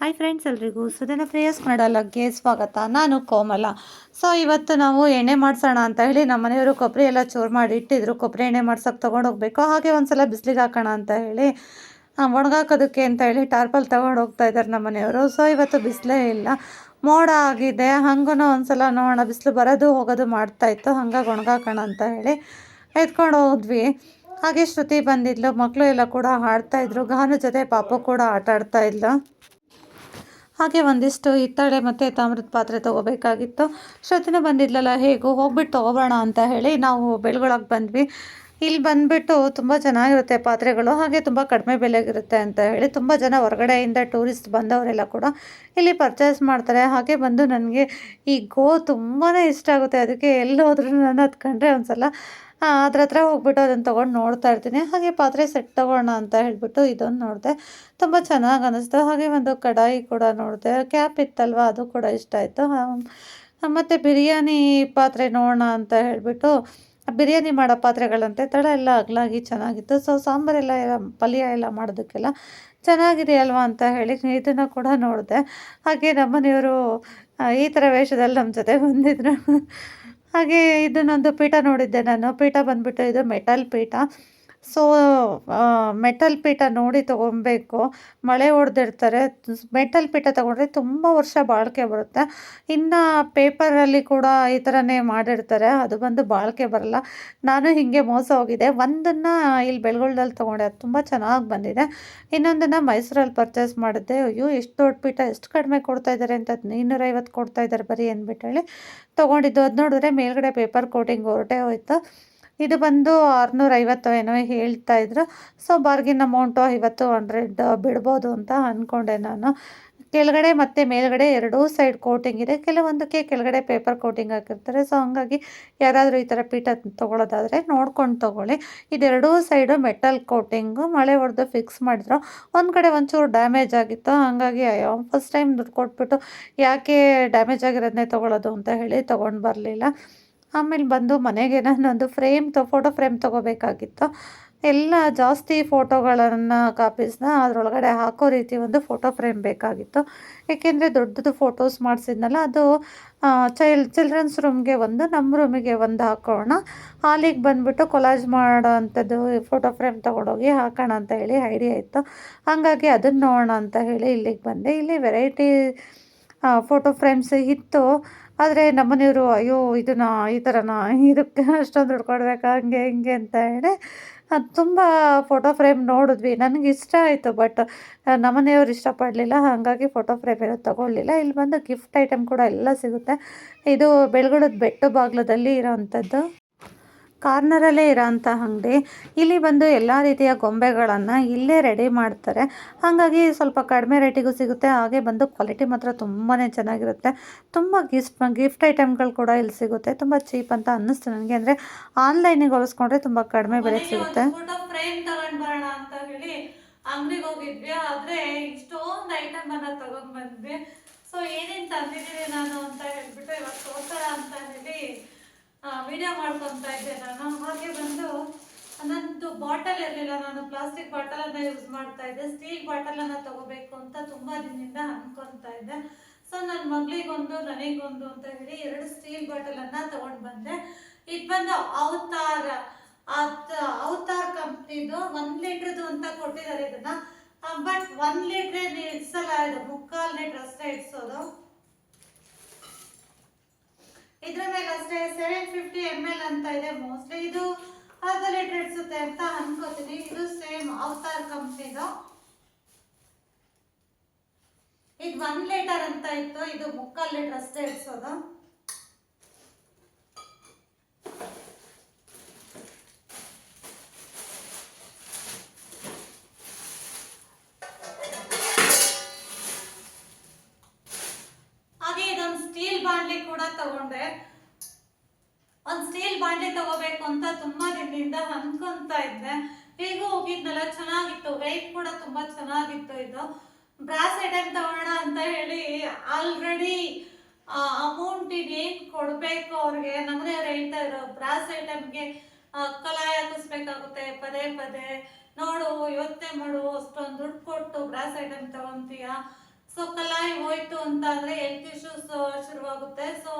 Hi friends ಎಲ್ರಿಗೂ ಸುಧನ ಪ್ರೇಯಸ್ ಕನ್ನಡಲಕ್ಕೆ ಸ್ವಾಗತ. ನಾನು ಕೋಮಲ. ಸೊ ಇವತ್ತು ನಾವು ಎಣ್ಣೆ ಮಾಡಿಸೋಣ ಅಂತ ಹೇಳಿ ನಮ್ಮ ಮನೆಯವರು ಕೊಬ್ಬರಿ ಎಲ್ಲ ಚೂರು ಮಾಡಿ ಇಟ್ಟಿದ್ರು. ಕೊಬ್ಬರಿ ಎಣ್ಣೆ ಮಾಡ್ಸೋಕೆ ತೊಗೊಂಡೋಗ್ಬೇಕು ಹಾಗೆ ಒಂದ್ಸಲ ಬಿಸಿಲಿಗೆ ಹಾಕೋಣ ಅಂತ ಹೇಳಿ ಒಣಗಾಕೋದಕ್ಕೆ ಅಂತ ಹೇಳಿ ಟಾರ್ಪಲ್ ತೊಗೊಂಡು ಹೋಗ್ತಾ ಇದ್ದಾರೆ ನಮ್ಮ ಮನೆಯವರು. ಸೊ ಇವತ್ತು ಬಿಸಿಲೇ ಇಲ್ಲ. ಮೋಡ ಆಗಿದೆ. ಹಂಗೂ ಒಂದ್ಸಲ ನೋಡೋಣ. ಬಿಸಿಲು ಬರೋದು ಹೋಗೋದು ಮಾಡ್ತಾ ಇತ್ತು. ಹಂಗಾಗಿ ಒಣಗಾಕೋಣ ಅಂತ ಹೇಳಿ ಎತ್ಕೊಂಡು ಹೋದ್ವಿ. ಹಾಗೆ ಶ್ರುತಿ ಬಂದಿದ್ಲು. ಮಕ್ಕಳು ಎಲ್ಲ ಕೂಡ ಹಾಡ್ತಾಯಿದ್ರು ಗಾನು ಜೊತೆ ಪಾಪು ಕೂಡ ಆಟ ಆಡ್ತಾ ಇದ್ಲು. ಹಾಗೆ ಒಂದಿಷ್ಟು ಹಿತ್ತಾಳೆ ಮತ್ತು ತಾಮ್ರದ ಪಾತ್ರೆ ತೊಗೋಬೇಕಾಗಿತ್ತು. ಶ್ರುತಿನೂ ಬಂದಿದ್ಲಲ್ಲ ಹೇಗೂ ಹೋಗ್ಬಿಟ್ಟು ತೊಗೊಬೋಣ ಅಂತ ಹೇಳಿ ನಾವು ಬೆಳ್ಗೊಳಕ್ಕೆ ಬಂದ್ವಿ. ಇಲ್ಲಿ ಬಂದುಬಿಟ್ಟು ತುಂಬ ಚೆನ್ನಾಗಿರುತ್ತೆ ಪಾತ್ರೆಗಳು ಹಾಗೆ ತುಂಬ ಕಡಿಮೆ ಬೆಲೆಗಿರುತ್ತೆ ಅಂತ ಹೇಳಿ ತುಂಬ ಜನ ಹೊರಗಡೆಯಿಂದ ಟೂರಿಸ್ಟ್ ಬಂದವರೆಲ್ಲ ಕೂಡ ಇಲ್ಲಿ ಪರ್ಚೇಸ್ ಮಾಡ್ತಾರೆ. ಹಾಗೆ ಬಂದು ನನಗೆ ಈ ಗೋ ತುಂಬಾ ಇಷ್ಟ ಆಗುತ್ತೆ. ಅದಕ್ಕೆ ಎಲ್ಲಿ ಹೋದ್ರೂ ನಾನು ಹತ್ಕೊಂಡ್ರೆ ಒಂದ್ಸಲ ಆ, ಅದ್ರ ಹತ್ರ ಹೋಗ್ಬಿಟ್ಟು ಅದನ್ನು ತೊಗೊಂಡು ನೋಡ್ತಾ ಇರ್ತೀನಿ. ಹಾಗೆ ಪಾತ್ರೆ ಸೆಟ್ ತೊಗೊಳ್ಳೋಣ ಅಂತ ಹೇಳಿಬಿಟ್ಟು ಇದೊಂದು ನೋಡಿದೆ. ತುಂಬ ಚೆನ್ನಾಗಿ ಅನ್ನಿಸ್ತು ಹಾಗೆ ಒಂದು ಕಡಾಯಿ ಕೂಡ ನೋಡಿದೆ. ಕ್ಯಾಪ್ ಇತ್ತಲ್ವ? ಅದು ಕೂಡ ಇಷ್ಟ ಆಯಿತು. ಮತ್ತು ಬಿರಿಯಾನಿ ಪಾತ್ರೆ ನೋಡೋಣ ಅಂತ ಹೇಳಿಬಿಟ್ಟು ಬಿರಿಯಾನಿ ಮಾಡೋ ಪಾತ್ರೆಗಳಂತೆ. ತಳ ಎಲ್ಲ ಅಗಲಾಗಿ ಚೆನ್ನಾಗಿತ್ತು. ಸೊ ಸಾಂಬಾರೆಲ್ಲ ಎಲ್ಲ, ಪಲ್ಯ ಎಲ್ಲ ಮಾಡೋದಕ್ಕೆಲ್ಲ ಚೆನ್ನಾಗಿದೆ ಅಲ್ವಾ ಅಂತ ಹೇಳಿ ಇದನ್ನು ಕೂಡ ನೋಡಿದೆ. ಹಾಗೆ ನಮ್ಮನೆಯವರು ಈ ಥರ ವೇಷದಲ್ಲಿ ನಮ್ಮ ಜೊತೆ ಬಂದಿದ್ರು. ಹಾಗೆ ಇದನ್ನೊಂದು ಪೀಠ ನೋಡಿದ್ದೆ ನಾನು. ಪೀಠ ಬಂದ್ಬಿಟ್ಟು ಇದು ಮೆಟಲ್ ಪೀಠ. ಸೊ ಮೆಟಲ್ ಪೀಠ ನೋಡಿ ತೊಗೊಬೇಕು ಮಳೆ ಹೊಡೆದಿರ್ತಾರೆ ಮೆಟಲ್ ಪೀಠ ತೊಗೊಂಡ್ರೆ ತುಂಬ ವರ್ಷ ಬಾಳಿಕೆ ಬರುತ್ತೆ. ಇನ್ನು ಪೇಪರಲ್ಲಿ ಕೂಡ ಈ ಥರನೇ ಮಾಡಿರ್ತಾರೆ. ಅದು ಬಂದು ಬಾಳಿಕೆ ಬರಲ್ಲ. ನಾನು ಹೀಗೆ ಮೋಸ ಹೋಗಿದೆ. ಒಂದನ್ನು ಇಲ್ಲಿ ಬೆಳಗೊಳದಲ್ಲಿ ತೊಗೊಂಡೆ. ಅದು ತುಂಬ ಚೆನ್ನಾಗಿ ಬಂದಿದೆ. ಇನ್ನೊಂದನ್ನು ಮೈಸೂರಲ್ಲಿ ಪರ್ಚೇಸ್ ಮಾಡಿದ್ದೆ. ಅಯ್ಯೋ, ಎಷ್ಟು ದೊಡ್ಡ ಪೀಠ. ಎಷ್ಟು ಕಡಿಮೆ ಕೊಡ್ತಾ ಇದ್ದಾರೆ ಅಂತ ಇನ್ನೂರೈವತ್ತು ಕೊಡ್ತಾ ಇದ್ದಾರೆ ಬರೀ ಅಂದ್ಬಿಟ್ಟು ಹೇಳಿ. ತೊಗೊಂಡಿದ್ದು ಅದು ನೋಡಿದ್ರೆ ಮೇಲ್ಗಡೆ ಪೇಪರ್ ಕೋಟಿಂಗ್ ಹೊರಟೇ ಹೋಯ್ತು. ಇದು ಬಂದು ಆರುನೂರ ಐವತ್ತು ಏನೋ ಹೇಳ್ತಾ ಇದ್ರು. ಸೊ ಬಾರ್ಗಿನ್ ಅಮೌಂಟು ಐವತ್ತು ಹಂಡ್ರೆಡ್ ಬಿಡ್ಬೋದು ಅಂತ ಅಂದ್ಕೊಂಡೆ ನಾನು. ಕೆಳಗಡೆ ಮತ್ತು ಮೇಲ್ಗಡೆ ಎರಡೂ ಸೈಡ್ ಕೋಟಿಂಗ್ ಇದೆ. ಕೆಲವೊಂದಕ್ಕೆ ಕೆಳಗಡೆ ಪೇಪರ್ ಕೋಟಿಂಗ್ ಹಾಕಿರ್ತಾರೆ. ಸೊ ಹಂಗಾಗಿ ಯಾರಾದರೂ ಈ ಥರ ಪೀಠ ತೊಗೊಳೋದಾದರೆ ನೋಡ್ಕೊಂಡು ತೊಗೊಳ್ಳಿ. ಇದೆರಡೂ ಸೈಡು ಮೆಟಲ್ ಕೋಟಿಂಗು ಮಳೆ ಹೊಡೆದು ಫಿಕ್ಸ್ ಮಾಡಿದ್ರು. ಒಂದು ಕಡೆ ಒಂಚೂರು ಡ್ಯಾಮೇಜ್ ಆಗಿತ್ತು. ಹಾಗಾಗಿ ಅಯ್ಯೋ ಫಸ್ಟ್ ಟೈಮ್ ದುಡ್ಡು ಕೊಟ್ಬಿಟ್ಟು ಯಾಕೆ ಡ್ಯಾಮೇಜ್ ಆಗಿರೋದನ್ನೇ ತೊಗೊಳೋದು ಅಂತ ಹೇಳಿ ತೊಗೊಂಡು ಬರಲಿಲ್ಲ. ಆಮೇಲೆ ಬಂದು ಮನೆಗೆ ನಾನೊಂದು ಫ್ರೇಮ್ ತೊ, ಫೋಟೋ ಫ್ರೇಮ್ ತೊಗೋಬೇಕಾಗಿತ್ತು. ಎಲ್ಲ ಜಾಸ್ತಿ ಫೋಟೋಗಳನ್ನು ಕಾಪೀಸ್ನ ಅದರೊಳಗಡೆ ಹಾಕೋ ರೀತಿ ಒಂದು ಫೋಟೋ ಫ್ರೇಮ್ ಬೇಕಾಗಿತ್ತು. ಏಕೆಂದರೆ ದೊಡ್ಡದು ಫೋಟೋಸ್ ಮಾಡಿಸಿದ್ನಲ್ಲ, ಅದು ಚೈಲ್ಡ್ ಚಿಲ್ಡ್ರನ್ಸ್ ರೂಮ್ಗೆ ಒಂದು ನಮ್ಮ ರೂಮಿಗೆ ಒಂದು ಹಾಕೋಣ. ಹಾಲಿಗೆ ಬಂದುಬಿಟ್ಟು ಕೊಲಾಜ್ ಮಾಡೋ ಅಂಥದ್ದು ಫೋಟೋ ಫ್ರೇಮ್ ತೊಗೊಂಡೋಗಿ ಹಾಕೋಣ ಅಂತ ಹೇಳಿ ಐಡಿಯಾ ಇತ್ತು. ಹಾಗಾಗಿ ಅದನ್ನು ನೋಡೋಣ ಅಂತ ಹೇಳಿ ಇಲ್ಲಿಗೆ ಬಂದೆ. ಇಲ್ಲಿ ವೆರೈಟಿ ಫೋಟೋ ಫ್ರೇಮ್ಸ್ ಇತ್ತು. ಆದರೆ ನಮ್ಮನೆಯವರು, ಅಯ್ಯೋ, ಇದನ್ನ, ಈ ಥರನ ಇದಕ್ಕೆ ಅಷ್ಟೊಂದು ದುಡ್ಡು ಕೊಡಬೇಕಾ, ಹಂಗೆ, ಹಿಂಗೆ ಅಂತ ಹೇಳಿ ಅದು ತುಂಬ ಫೋಟೋ ಫ್ರೇಮ್ ನೋಡಿದ್ವಿ. ನನಗೆ ಇಷ್ಟ ಆಯಿತು ಬಟ್ ನಮ್ಮನೆಯವ್ರು ಇಷ್ಟಪಡಲಿಲ್ಲ, ಹಾಗಾಗಿ ಫೋಟೋ ಫ್ರೇಮ್ ಏನೋ ತೊಗೊಳ್ಳಿಲ್ಲ. ಇಲ್ಲಿ ಬಂದು ಗಿಫ್ಟ್ ಐಟಮ್ ಕೂಡ ಎಲ್ಲ ಸಿಗುತ್ತೆ. ಇದು ಬೆಳಗುಳದ ಬೆಟ್ಟ ಬಾಗ್ಲದಲ್ಲಿ ಇರೋವಂಥದ್ದು ಕಾರ್ನರಲ್ಲೇ ಇರೋಂಥ ಅಂಗಡಿ. ಇಲ್ಲಿ ಬಂದು ಎಲ್ಲ ರೀತಿಯ ಗೊಂಬೆಗಳನ್ನು ಇಲ್ಲೇ ರೆಡಿ ಮಾಡ್ತಾರೆ. ಹಾಗಾಗಿ ಸ್ವಲ್ಪ ಕಡಿಮೆ ರೇಟಿಗೂ ಸಿಗುತ್ತೆ. ಹಾಗೆ ಬಂದು ಕ್ವಾಲಿಟಿ ಮಾತ್ರ ತುಂಬಾ ಚೆನ್ನಾಗಿರುತ್ತೆ. ತುಂಬ ಗಿಫ್ಟ್ ಗಿಫ್ಟ್ ಐಟಮ್ಗಳು ಕೂಡ ಇಲ್ಲಿ ಸಿಗುತ್ತೆ. ತುಂಬ ಚೀಪ್ ಅಂತ ಅನ್ನಿಸ್ತು ನನಗೆ. ಅಂದರೆ ಆನ್ಲೈನಿಗೆ ಹೋಲಿಸ್ಕೊಂಡ್ರೆ ತುಂಬ ಕಡಿಮೆ ಬೆಲೆ ಸಿಗುತ್ತೆ. ಅಂತ ಹೇಳಿ ಅಂಗಡಿಗೆ ಹೋಗಿದ್ವಿ. ಆದ್ರೆ ಇಷ್ಟೊಂದು ಐಟಮ್ ಅನ್ನ ತಗೊಂಡ್ ಬಂದ್ವಿ. ಸೊ ಏನೇನ್ ತಂದಿದ್ದೀನಿ ನಾನು ಅಂತ ಹೇಳ್ಬಿಟ್ಟು ಇವತ್ತು ತೋರ್ಸೋಣ ಅಂತ ಹೇಳಿ ವಿಡಿಯೋ ಮಾಡ್ಕೊತ ಇದ್ದೆ ನಾನು. ಹಾಗೆ ಬಂದು ನಂದು ಬಾಟಲ್ ಇರಲಿಲ್ಲ. ನಾನು ಪ್ಲಾಸ್ಟಿಕ್ ಬಾಟಲ್ ಅನ್ನ ಯೂಸ್ ಮಾಡ್ತಾ ಇದ್ದೆ. ಸ್ಟೀಲ್ ಬಾಟಲ್ ಅನ್ನ ತಗೋಬೇಕು ಅಂತ ತುಂಬಾ ದಿನದಿಂದ ಅನ್ಕೊಂತ ಇದ್ದೆ. ಸೊ ನನ್ನ ಮಗಳಿಗೊಂದು, ನನಗೊಂದು ಅಂತ ಹೇಳಿ ಎರಡು ಸ್ಟೀಲ್ ಬಾಟಲ್ ತಗೊಂಡು ಬಂದೆ. ಇದು ಬಂದು ಅವತಾರ ಅವತಾರ್ ಕಂಪ್ನಿದು ಒಂದ್ ಲೀಟ್ರದ್ದು ಅಂತ ಕೊಟ್ಟಿದ್ದಾರೆ ಇದನ್ನ. ಬಟ್ ಒಂದ್ ಲೀಟ್ರ್ ಇಡ್ಸಲ್ಲ ಇದು ಮುಕ್ಕಾಲ್ ಲೀಟ್ರ್ ಅಷ್ಟೇ ಇಡ್ಸೋದು ಇದ್ರ ಮೇಲೆ ಅಷ್ಟೇ ಸೆವೆನ್ ಫಿಫ್ಟಿ ಎಂ ಎಲ್ ಅಂತ ಇದೆ. ಮೋಸ್ಟ್ಲಿ ಇದು ಲೀಟರ್ ಇಡ್ಸುತ್ತೆ ಅಂತ ಅನ್ಕೋತೀನಿ. ಇದು ಸೇಮ್ ಅವತಾರ್ ಕಂಪ್ನಿದು ಇದು. ಒನ್ ಲೀಟರ್ ಅಂತ ಇತ್ತು. ಇದು ಮುಕ್ಕಾಲ್ ಲೀಟರ್ ಅಷ್ಟೇ ಇಡ್ಸೋದು. ತಗೋಬೇಕು ಅಂತ ತುಂಬಾ ದಿನದಿಂದ ಅನ್ಕೊಂತ ಇದ್ದೆ. ಹೇಗೂ ಹೋಗಿದ್ನಲ್ಲ, ಚೆನ್ನಾಗಿತ್ತು. ವೆಯ್ಟ್ ಕೂಡ ತುಂಬಾ ಚೆನ್ನಾಗಿತ್ತು ಇದು. ಬ್ರಾಸ್ ಐಟಮ್ ತಗೋಣ ಅಂತ ಹೇಳಿ ಆಲ್ರೆಡಿ ಅಮೌಂಟ್ ಇನ್ನೇನ್ ಕೊಡ್ಬೇಕು ಅವ್ರಿಗೆ? ನಮ್ಮನೆ ಅವ್ರು ಹೇಳ್ತಾ ಇದ್ರು ಬ್ರಾಸ್ ಐಟಮ್ಗೆ ಕಲಾಯ ಹಾಕಿಸ್ಬೇಕಾಗುತ್ತೆ. ಪದೇ ಪದೇ. ನೋಡು, ಯೋಚನೆ ಮಾಡು. ಅಷ್ಟೊಂದು ದುಡ್ಡು ಕೊಟ್ಟು ಬ್ರಾಸ್ ಐಟಮ್ ತಗೊಂತೀಯ? ಸೊ ಕಲಾಯಿ ಹೋಯ್ತು ಅಂತಂದ್ರೆ ಹೆಲ್ತ್ ಇಶ್ಯೂಸ್ ಶುರುವಾಗುತ್ತೆ. ಸೊ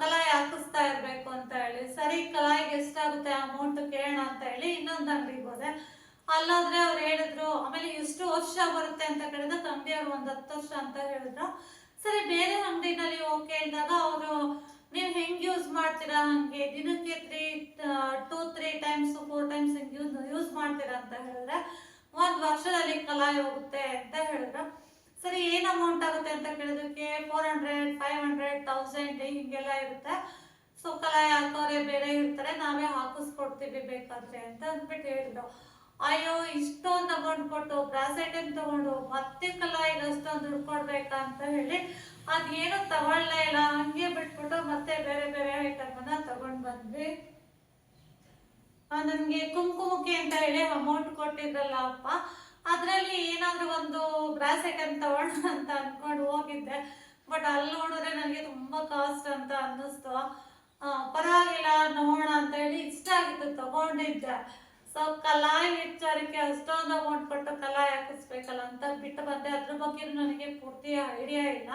ಕಲಾಯಿ ಹಾಕಿಸ್ತಾ ಇರಬೇಕು ಅಂತ ಹೇಳಿ, ಸರಿ ಕಲಾಯಿಗೆ ಎಷ್ಟಾಗುತ್ತೆ ಅಮೌಂಟ್ ಕೇಳೋಣ ಅಂತ ಹೇಳಿ ಇನ್ನೊಂದು ಅಂಗಡಿಗೆ ಹೋದೆ. ಅಲ್ಲಾದ್ರೆ ಅವ್ರು ಹೇಳಿದ್ರು, ಆಮೇಲೆ ಎಷ್ಟು ವರ್ಷ ಬರುತ್ತೆ ಅಂತ ಕೇಳಿದಾಗ ಅಂಗಡಿಯವ್ರು ಒಂದು ಹತ್ತು ವರ್ಷ ಅಂತ ಹೇಳಿದ್ರು. ಸರಿ, ಬೇರೆ ಅಂಗಡಿನಲ್ಲಿ ಓಕೆ ಕೇಳಿದಾಗ ಅವರು, ನೀವು ಹೆಂಗ್ ಯೂಸ್ ಮಾಡ್ತೀರಾ ಹಂಗೆ? ದಿನಕ್ಕೆ three two three times four times ಹಿಂಗ್ ಯೂಸ್ ಯೂಸ್ ಮಾಡ್ತೀರಾ? ಅಂತ ಹೇಳಿದ್ರೆ, ಒಂದು ವರ್ಷದಲ್ಲಿ ಕಲಾಯಿ ಹೋಗುತ್ತೆ ಅಂತ ಹೇಳಿದ್ರು ಸರಿ ಏನ್ ಅಮೌಂಟ್ ಆಗುತ್ತೆ ಅಂತ ಕೇಳಿದಕ್ಕೆ four hundred five hundred thousand ಹಿಂಗೆಲ್ಲ ಇರುತ್ತೆ. ಸೊ ಕಲಾಯ ಹಾಕೋರೆ ಬೇರೆ ಇರ್ತಾರೆ, ನಾವೇ ಹಾಕಿಸ್ಕೊಡ್ತೀವಿ ಬೇಕಾದ್ರೆ ಅಂತ ಅಂದ್ಬಿಟ್ಟು ಹೇಳಿದ್ರು. ಅಯ್ಯೋ, ಇಷ್ಟೊಂದು ಅಮೌಂಟ್ ಕೊಟ್ಟು ಬ್ರಾಸ್ ತಗೊಂಡು ಮತ್ತೆ ಕಲಾಯಿಗೆ ಅಷ್ಟೊಂದು ದುಡ್ಡು ಕೊಡ್ಬೇಕಾ ಅಂತ ಹೇಳಿ, ಅದೇನು ತಗೊಳ್ಳೇ ಇಲ್ಲ, ಹಂಗೆ ಬಿಟ್ಬಿಟ್ಟು ಮತ್ತೆ ಬೇರೆ ಬೇರೆ ಐಟಮ್ ತಗೊಂಡು ಬಂದ್ವಿ. ನನ್ಗೆ ಕುಂಕುಮಕ್ಕೆ ಅಂತ ಹೇಳಿ ಅಮೌಂಟ್ ಕೊಟ್ಟಿದ್ರಲ್ಲ ಅಪ್ಪ ಅದ್ರಲ್ಲಿ ಏನಾದರೂ ಒಂದು ಬ್ರಾಸ್ ಅಂತ ತಗೊಳ್ಳೋಣ ಅಂತ ಅಂದ್ಕೊಂಡು ಹೋಗಿದ್ದೆ. ಬಟ್ ಅಲ್ಲಿ ನೋಡಿದ್ರೆ ನನಗೆ ತುಂಬಾ ಕಾಸ್ಟ್ ಅಂತ ಅನ್ನಿಸ್ತು. ಪರವಾಗಿಲ್ಲ, ನೋಡೋಣ ಅಂತ ಹೇಳಿ ಇಷ್ಟ ಆಗಿತ್ತು, ತಗೊಂಡಿದ್ದೆ. ಸೊ ಕಲಾಯಿ ವಿಚಾರಕ್ಕೆ ಅಷ್ಟೊಂದು ಅಮೌಂಟ್ ಕೊಟ್ಟು ಕಲಾಯಿ ಹಾಕಿಸ್ಬೇಕಲ್ಲ ಅಂತ ಬಿಟ್ಟು ಬಂದೆ. ಅದ್ರ ಬಗ್ಗೆ ನನಗೆ ಪೂರ್ತಿ ಐಡಿಯಾ ಇಲ್ಲ.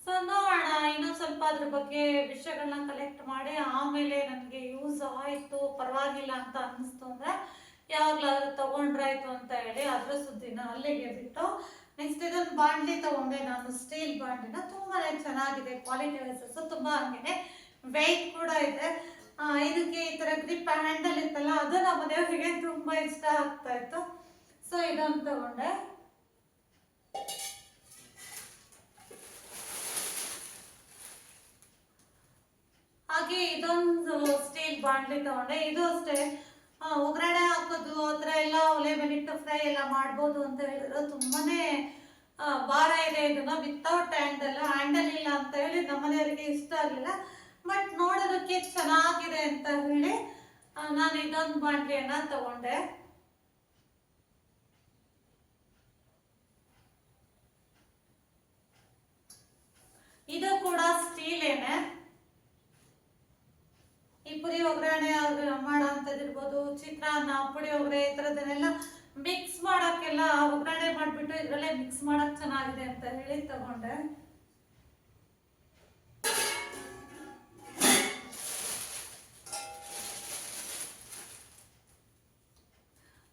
ಸೊ ನೋಡೋಣ, ಇನ್ನೊಂದು ಸ್ವಲ್ಪ ಅದ್ರ ಬಗ್ಗೆ ವಿಷಯಗಳನ್ನ ಕಲೆಕ್ಟ್ ಮಾಡಿ ಆಮೇಲೆ ನನಗೆ ಯೂಸ್ ಆಯಿತು, ಪರವಾಗಿಲ್ಲ ಅಂತ ಅನ್ನಿಸ್ತು ಅಂದರೆ ಯಾವಾಗಲಾದ್ರೂ ತಗೊಂಡ್ರಾಯ್ತು ಅಂತ ಹೇಳಿ ಅದ್ರ ಸುದ್ದಿನ ಅಲ್ಲಿಗೆ ಬಿಟ್ಟು ನೆಕ್ಸ್ಟ್ ಇದೊಂದು ಬಾಂಡ್ಲಿ ತಗೊಂಡೆ ನಾನು ಸ್ಟೀಲ್ ಬಾಂಡ್ಲಿನ ತುಂಬಾ ಚೆನ್ನಾಗಿದೆ ಕ್ವಾಲಿಟಿ ವೈಸಸ್ ತುಂಬಾ ಹಂಗಿದೆ ವೆಯ್ಟ್ ಕೂಡ ಇದೆ. ಇದಕ್ಕೆ ಈ ಥರ ಗ್ರಿಪ್ ಹ್ಯಾಂಡಲ್ ಇತ್ತಲ್ಲ, ಅದು ನಮ್ಮ ದೇವರಿಗೆ ತುಂಬ ಇಷ್ಟ ಆಗ್ತಾ ಇತ್ತು. ಸೊ ಇದೊಂದು ತಗೊಂಡೆ. ಹಾಗೆ ಇದೊಂದು ಸ್ಟೀಲ್ ಬಾಂಡ್ಲಿ ತಗೊಂಡೆ. ಇದು ಅಷ್ಟೇ. ಒಗ್ಗರಣೆ ಹಾಕೋದು, ಆ ಥರ ಎಲ್ಲ ಒಲೆ ಬೆನಿಟ್ಟು ಫ್ರೈ ಎಲ್ಲ ಮಾಡ್ಬೋದು ಅಂತ ಹೇಳಿದ್ರು ತುಂಬಾನೇ ಭಾರ ಇದೆ. ಇದನ್ನ ವಿತೌಟ್ ಹ್ಯಾಂಡಲ್ ಹ್ಯಾಂಡಲ್ ಇಲ್ಲ ಅಂತ ಹೇಳಿ ನಮ್ಮನೆಯವರಿಗೆ ಇಷ್ಟ ಆಗಲಿಲ್ಲ. ಬಟ್ ನೋಡೋದಕ್ಕೆ ಚೆನ್ನಾಗಿದೆ ಅಂತ ಹೇಳಿ ನಾನು ಇದೊಂದು ಬಾಂಡ್ಲಿಯನ್ನ ತಗೊಂಡೆ. ಇದು ಕೂಡ ಸ್ಟೀಲ್ ಏನೆ ಈ ಪುರಿ ಒಗ್ಗರಣೆ ಮಾಡೋ ಇರ್ಬೋದು, ಚಿತ್ರಾನ್ನ ಪುಳಿಯೋಗರೆ ಈ ಥರದನ್ನೆಲ್ಲ ಮಿಕ್ಸ್ ಮಾಡೋಕ್ಕೆಲ್ಲ ಒಗ್ಗರಣೆ ಮಾಡಿಬಿಟ್ಟು ಇದರಲ್ಲೇ ಮಿಕ್ಸ್ ಮಾಡೋಕ್ಕೆ ಚೆನ್ನಾಗಿದೆ ಅಂತ ಹೇಳಿ ತಗೊಂಡೆ.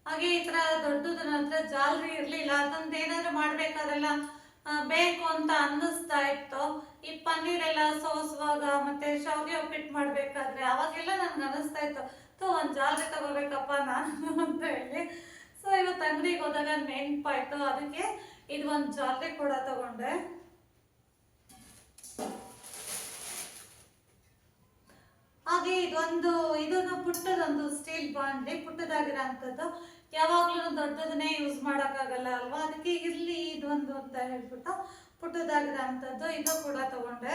ಹಾಗೆ ಈ ಹತ್ರ ಜಾಲರಿ ಇರ್ಲಿಲ್ಲ ಅದೊಂದು ಏನಾದ್ರು ಮಾಡ್ಬೇಕಾದ್ರೆಲ್ಲ ಬೇಕು ಅಂತ ಅನ್ನಿಸ್ತಾ ಇತ್ತು. ಈ ಪನ್ನೀರ್ ಎಲ್ಲ ಸೋಸುವಾಗ ಮತ್ತೆ ಶಾವಿಗೆ ಉಪ್ಪಿಟ್ಟು ಮಾಡ್ಬೇಕಾದ್ರೆ ಅವಾಗೆಲ್ಲ ನನ್ಗೆ ಅನ್ನಿಸ್ತಾ ಇತ್ತು. ತೋ ಒಂದು ಜಾಲರಿ ತಗೋಬೇಕಪ್ಪ ನಾನು ಅಂತ ಹೇಳಿ. ಸೊ ಇವತ್ತು ಅಂಗಡಿಗೆ ಹೋದಾಗ ನೆನ್ಪಾಯ್ತು, ಅದಕ್ಕೆ ಇದು ಒಂದು ಜಾಲರಿ ಕೂಡ ತಗೊಂಡೆ. ಹಾಗೆ ಇದೊಂದು ಇದೊಂದು ಪುಟ್ಟದೊಂದು ಸ್ಟೀಲ್ ಬಾಂಡ್ಲಿ, ಪುಟ್ಟದಾಗಿರೋಂಥದ್ದು. ಯಾವಾಗ್ಲೂ ದೊಡ್ಡದನ್ನೇ ಯೂಸ್ ಮಾಡೋಕ್ಕಾಗಲ್ಲ ಅಲ್ವಾ? ಅದಕ್ಕೆ ಇರ್ಲಿ ಇದೊಂದು ಅಂತ ಹೇಳ್ಬಿಟ್ಟು ಪುಟ್ಟದಾಗಿರೋ ಅಂಥದ್ದು ಇದು ಕೂಡ ತಗೊಂಡೆ.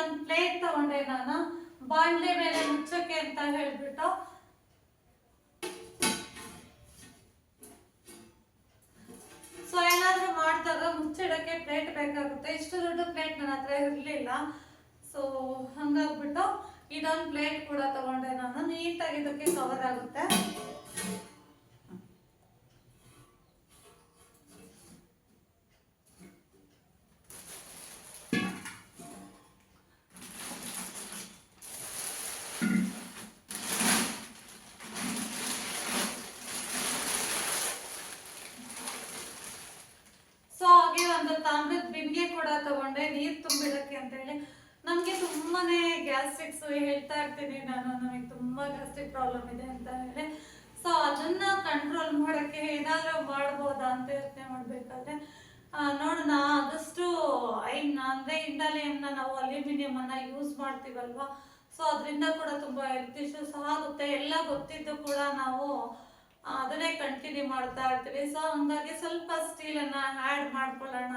ಇದೊಂದು ಪ್ಲೇಟ್ ತಗೊಂಡೆ ನಾನು. ಬಾಂಡ್ಲೆ ಮೇಲೆ ಮುಚ್ಚಕ್ಕೆ ಅಂತ ಹೇಳ್ಬಿಟ್ಟು. ಸೊ ಏನಾದ್ರೂ ಮಾಡಿದಾಗ ಮುಚ್ಚಿಡಕ್ಕೆ ಪ್ಲೇಟ್ ಬೇಕಾಗುತ್ತೆ. ಇಷ್ಟು ದೊಡ್ಡ ಪ್ಲೇಟ್ ನನ್ನ ಹತ್ರ ಇರಲಿಲ್ಲ. ಸೊ ಹಂಗಾಗ್ಬಿಟ್ಟು ಇದೊಂದು ಪ್ಲೇಟ್ ಕೂಡ ತಗೊಂಡೆ ನಾನು. ನೀಟಾಗಿ ಇದಕ್ಕೆ ಕವರ್ ಆಗುತ್ತೆ ಸೊ ಹಾಗೆ ಒಂದು ತಾಮ್ರದ ಬಿಂದಿಗೆ ಕೂಡ ತಗೊಂಡೆ, ನೀರ್ ತುಂಬಿಡಕ್ಕೆ ಅಂತ ಹೇಳಿ. ನಮ್ಗೆ ತುಂಬಾನೇ ಗ್ಯಾಸ್ಟ್ರಿಕ್ಸ್ ಹೇಳ್ತಾ ಇರ್ತೀನಿ ನಾನು ನನಗೆ ತುಂಬಾ ಗ್ಯಾಸ್ಟ್ರಿಕ್ ಪ್ರಾಬ್ಲಮ್ ಇದೆ ಅಂತ ಹೇಳಿ. ಸೊ ಅದನ್ನ ಕಂಟ್ರೋಲ್ ಮಾಡಕ್ಕೆ ಏನಾದ್ರೂ ಮಾಡ್ಬೋದಾ ಅಂತ ಯೋಚನೆ ಮಾಡ್ಬೇಕಾದ್ರೆ ನೋಡೋಣ, ಆದಷ್ಟು ಐನ್, ಅಂದ್ರೆ ಇಂಡಾಲಿಯಂನ ನಾವು ಅಲ್ಯೂಮಿನಿಯಂ ಅನ್ನ ಯೂಸ್ ಮಾಡ್ತೀವಲ್ವಾ? ಸೊ ಅದರಿಂದ ಕೂಡ ತುಂಬಾ ಹೆಲ್ತ್ ಇಶ್ಯೂಸ್ ಆಗುತ್ತೆ. ಎಲ್ಲ ಗೊತ್ತಿದ್ದು ಕೂಡ ನಾವು ಅದನ್ನೇ ಕಂಟಿನ್ಯೂ ಮಾಡ್ತಾ ಇರ್ತೀವಿ. ಸೊ ಹಂಗಾಗಿ ಸ್ವಲ್ಪ ಸ್ಟೀಲನ್ನ ಆ್ಯಡ್ ಮಾಡ್ಕೊಳ್ಳೋಣ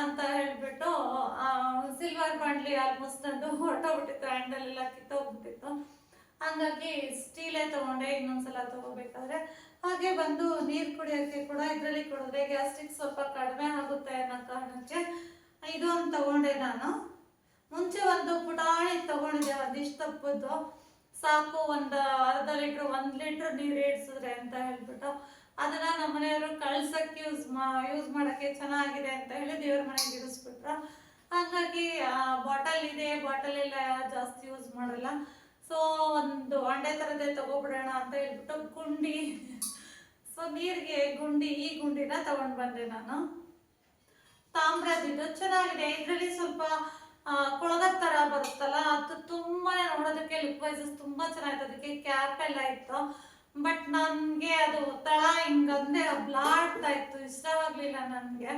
ಅಂತ ಹೇಳ್ಬಿಟ್ಟು ಸಿಲ್ವರ್ ಬಾಂಡ್ಲಿ ಆಲ್ಮೋಸ್ಟ್ ನಂದು ಹೊರಟೋಗ್ಬಿಟ್ಟಿತ್ತು ಹ್ಯಾಂಡಲ್ ಎಲ್ಲ ಕಿತ್ತೋಗ್ಬಿಟ್ಟಿತ್ತು. ಹಂಗಾಗಿ ಸ್ಟೀಲೇ ತಗೊಂಡೆ, ಇನ್ನೊಂದ್ಸಲ ತಗೋಬೇಕಾದ್ರೆ. ಹಾಗೆ ಬಂದು ನೀರು ಕುಡಿಯೋಕ್ಕೆ ಕೂಡ ಇದರಲ್ಲಿ ಕುಡಿದ್ರೆ ಗ್ಯಾಸ್ಟ್ರಿಕ್ ಸ್ವಲ್ಪ ಕಡಿಮೆ ಆಗುತ್ತೆ ಅನ್ನೋ ಕಾರಣಕ್ಕೆ ಇದು ಒಂದು ತಗೊಂಡೆ ನಾನು. ಮುಂಚೆ ಒಂದು ಪುಟಾಣಿ ತಗೊಂಡಿದ್ದೆ, ಒಂದಿಷ್ಟು ತಪ್ಪದ್ದು. ಸಾಕು ಒಂದು ಅರ್ಧ ಲೀಟ್ರ್, ಒಂದು ಲೀಟ್ರ್ ನೀರು ಇಡ್ಸಿದ್ರೆ ಅಂತ ಹೇಳ್ಬಿಟ್ಟು ಅದನ್ನ ನಮ್ಮ ಮನೆಯವರು ಕಳ್ಸಕ್ಕೆ ಯೂಸ್ ಮಾ ಯೂಸ್ ಮಾಡೋಕ್ಕೆ ಚೆನ್ನಾಗಿದೆ ಅಂತ ಹೇಳಿ ದೇವ್ರ ಮನೆಗೆ ಇರಿಸ್ಬಿಟ್ರು. ಹಾಗಾಗಿ ಬಾಟಲ್ ಇದೆ ಬಾಟಲ್ ಎಲ್ಲ ಜಾಸ್ತಿ ಯೂಸ್ ಮಾಡಲ್ಲ. ಸೊ ಒಂದು ಒಂಡೆ ಥರದೇ ತಗೋಬಿಡೋಣ ಅಂತ ಹೇಳ್ಬಿಟ್ಟು ಗುಂಡಿ ಸೊ ನೀರಿಗೆ ಗುಂಡಿ, ಈ ಗುಂಡಿನ ತಗೊಂಡು ಬಂದೆ ನಾನು. ತಾಮ್ರದಿಂದ ಚೆನ್ನಾಗಿದೆ. ಇದರಲ್ಲಿ ಸ್ವಲ್ಪ ಕೊಳಗದ ಥರ ಬರುತ್ತಲ್ಲ, ಅದು ತುಂಬಾ ನೋಡೋದಕ್ಕೆ ಲುಕ್ ವೈಸಸ್ ತುಂಬಾ ಚೆನ್ನಾಗಿತ್ತು. ಅದಕ್ಕೆ ಕ್ಯಾಪ್ ಎಲ್ಲ ಇತ್ತು. ಬಟ್ ನನಗೆ ಅದು ತಳ ಹಿಂಗಂದ್ರೆ ಬ್ಲಾಡ್ತಾ ಇತ್ತು. ಇಷ್ಟವಾಗ್ಲಿಲ್ಲ ನನಗೆ.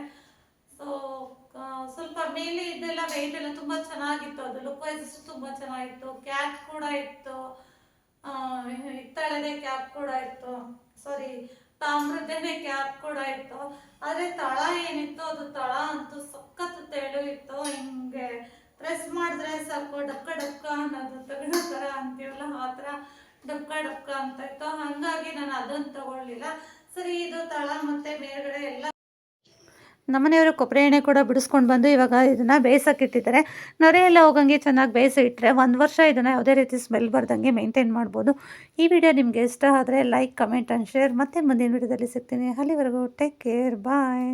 ಸೊ ಸ್ವಲ್ಪ ಮೇಲೆ ಇದೆಲ್ಲ ವೆಯ್ಟ್ ಎಲ್ಲ ತುಂಬ ಚೆನ್ನಾಗಿತ್ತು. ಅದು ಲುಕ್ ವೈಸಸ್ ತುಂಬ ಚೆನ್ನಾಗಿತ್ತು. ಕ್ಯಾಪ್ ಕೂಡ ಇತ್ತು. ಹಿತ್ತಾಳೆದೆ ಕ್ಯಾಪ್ ಕೂಡ ಇತ್ತು. ಸಾರಿ ತಾಮ್ರದ್ದೇನೆ ಕ್ಯಾಪ್ ಕೂಡ ಇತ್ತು. ಆದರೆ ತಳ ಏನಿತ್ತು ಅದು ತಳ ಅಂತೂ ಸಖತ್ ತೆಳು ಇತ್ತು. ಹಿಂಗೆ ಪ್ರೆಸ್ ಮಾಡಿದ್ರೆ ಸಾಕು ಡಕ್ಕ ಡಕ್ಕ ಅನ್ನೋದು ತಗಡ ಥರ ಅಂತೀವಲ್ಲ, ಆ ಥರ ಡಕ್ಕ ಡಕ್ಕ ಅಂತ ಇತ್ತು. ಹಾಗಾಗಿ ನಾನು ಅದನ್ನು ತಗೊಳ್ಳಿಲ್ಲ. ಸರಿ, ಇದು ತಳ ಮತ್ತೆ ಮೇಲ್ಗಡೆ ಎಲ್ಲ ನಮ್ಮನೆಯವರು ಕೊಬ್ಬರಿ ಎಣ್ಣೆ ಕೂಡ ಬಿಡಿಸ್ಕೊಂಡು ಬಂದು ಇವಾಗ ಇದನ್ನು ಬೇಯಿಸೋಕೆ ಇಟ್ಟಿದ್ದಾರೆ ಎಲ್ಲ ಹೋಗಂಗೆ ಚೆನ್ನಾಗಿ ಬೇಯಿಸಿ ಇಟ್ಟರೆ ಒಂದು ವರ್ಷ ಇದನ್ನು ಯಾವುದೇ ರೀತಿ ಸ್ಮೆಲ್ ಬರ್ದಂಗೆ ಮೇಂಟೈನ್ ಮಾಡ್ಬೋದು. ಈ ವಿಡಿಯೋ ನಿಮಗೆ ಇಷ್ಟ ಆದರೆ ಲೈಕ್ ಕಮೆಂಟ್ ಆ್ಯಂಡ್ ಶೇರ್ ಮತ್ತೆ ಮುಂದಿನ ವಿಡಿಯೋದಲ್ಲಿ ಸಿಗ್ತೀನಿ. ಅಲ್ಲಿವರೆಗೂ ಟೇಕ್ ಕೇರ್ ಬಾಯ್